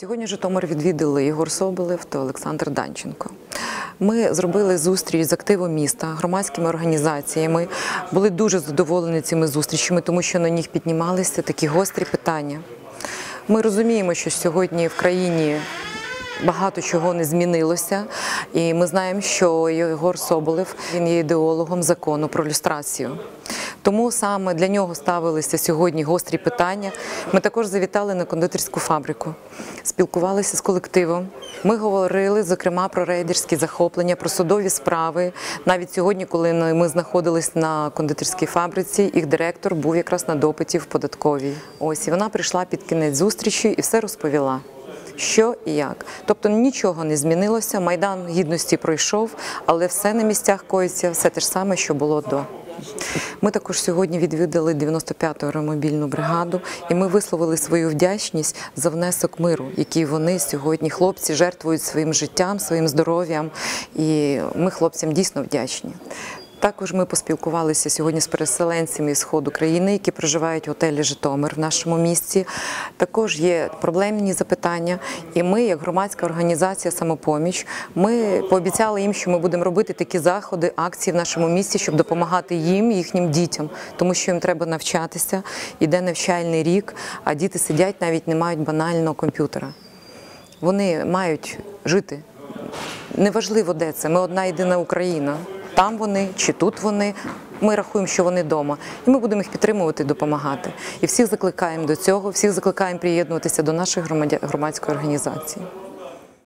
Сьогодні Житомир відвідали Ігор Соболев та Олександр Данченко. Ми зробили зустріч з активом міста, громадськими організаціями. Були дуже задоволені цими зустрічами, тому що на них піднімалися такі гострі питання. Ми розуміємо, що сьогодні в країні багато чого не змінилося, і ми знаємо, що Єгор Соболев він є ідеологом закону про люстрацію. Тому саме для нього ставилися сьогодні гострі питання. Ми також завітали на кондитерську фабрику, спілкувалися з колективом. Ми говорили, зокрема, про рейдерські захоплення, про судові справи. Навіть сьогодні, коли ми знаходились на кондитерській фабриці, їх директор був якраз на допиті в податковій. Ось і вона прийшла під кінець зустрічі і все розповіла. Що і як, тобто нічого не змінилося. Майдан гідності пройшов, але все на місцях коїться, все те ж саме, що було до. Ми також сьогодні відвідали 95-ту аеромобільну бригаду, і ми висловили свою вдячність за внесок миру, який вони сьогодні, хлопці, жертвують своїм життям, своїм здоров'ям. І ми хлопцям дійсно вдячні. Також ми поспілкувалися сьогодні з переселенцями з сходу країни, які проживають в готелі Житомир в нашому місті. Також є проблемні запитання, і ми, як громадська організація Самопоміч, ми пообіцяли їм, що ми будемо робити такі заходи, акції в нашому місті, щоб допомагати їм, їхнім дітям, тому що їм треба навчатися. Іде навчальний рік, а діти сидять, навіть не мають банального комп'ютера. Вони мають жити. Неважливо, де це. Ми одна єдина Україна. Там вони чи тут вони. Ми рахуємо, що вони вдома, і ми будемо їх підтримувати, допомагати. І всіх закликаємо до цього, всіх закликаємо приєднуватися до нашої громадської організації.